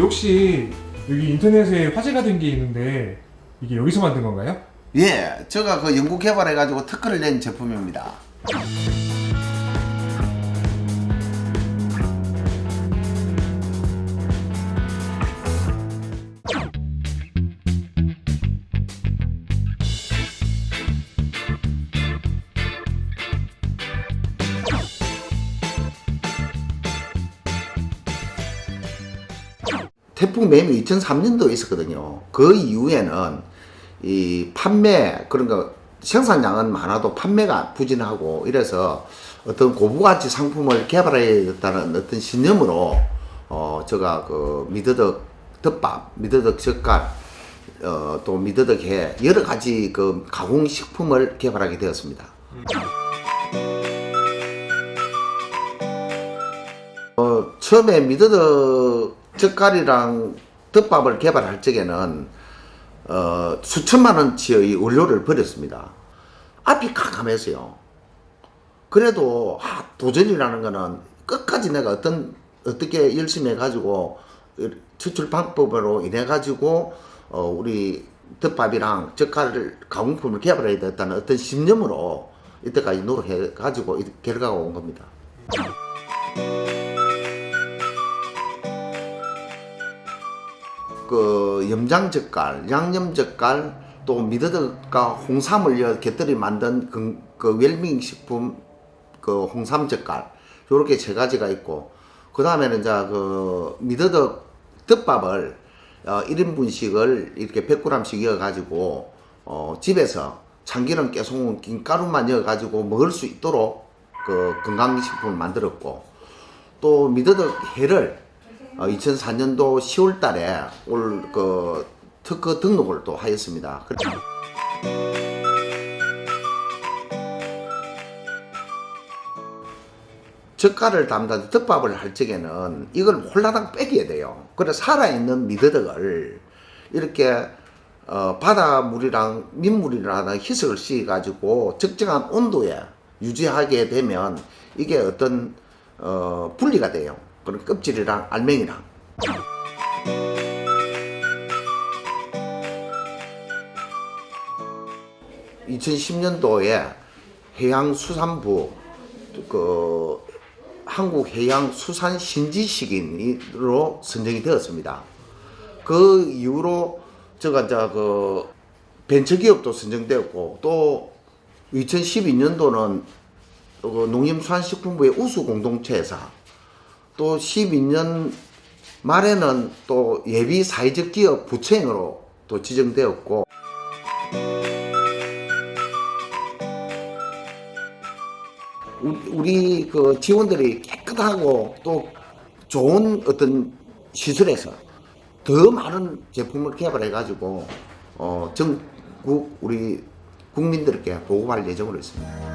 혹시 여기 인터넷에 화제가 된 게 있는데 이게 여기서 만든 건가요? 예, 제가 그 연구 개발해가지고 특허를 낸 제품입니다. 태풍 매미 2003년도에 있었거든요. 그 이후에는 이 판매 그러니까 생산량은 많아도 판매가 부진하고 이래서 어떤 고부가치 상품을 개발해야겠다는 어떤 신념으로 어 제가 그 미더덕 덮밥, 미더덕 젓갈, 어 또 미더덕 해 여러 가지 그 가공 식품을 개발하게 되었습니다. 어, 처음에 미더덕 젓갈이랑 덮밥을 개발할 적에는 어, 수천만 원치의 원료를 버렸습니다. 앞이 캄캄했어요. 그래도 아, 도전이라는 거는 끝까지 내가 어떤 어떻게 열심히 해가지고 추출 방법으로 인해 가지고 어, 우리 덮밥이랑 젓갈 가공품을 개발해야 되겠다는 어떤 신념으로 이때까지 노력해 가지고 이 결과가 온 겁니다. 그 염장젓갈, 양념젓갈, 또 미더덕과 홍삼을 여 곁들이 만든 그, 그 웰밍 식품 그 홍삼젓갈 요렇게 세 가지가 있고 그 다음에는 이제 그 미더덕 덮밥을 어, 1인분씩을 이렇게 100g씩 이어 가지고 어, 집에서 참기름 깨송은 김가루만 이어 가지고 먹을 수 있도록 그 건강식품을 만들었고 또 미더덕 해를 어, 2004년도 10월 달에 올 그 특허 등록을 또 하였습니다. 그- 젓갈을 담다 덮밥을 할 적에는 이걸 홀라당 빼겨야 돼요. 그래서 살아있는 미더덕을 이렇게 어, 바닷물이랑 민물이랑 희석을 씌워가지고 적정한 온도에 유지하게 되면 이게 어떤 어, 분리가 돼요. 그런 껍질이랑 알맹이랑. (2010년도에) 해양수산부 그 한국해양수산신지식인으로 선정이 되었습니다. 그 이후로 제가 이제 그 벤처기업도 선정되었고 또 2012년도는 그 농림수산식품부의 우수 공동체사 또 12년 말에는 또 예비 사회적 기업 부처행으로 또 지정되었고 우- 우리 그 직원들이 깨끗하고 또 좋은 어떤 시설에서 더 많은 제품을 개발해 가지고 어 전국 우리 국민들께 보고할 예정으로 있습니다.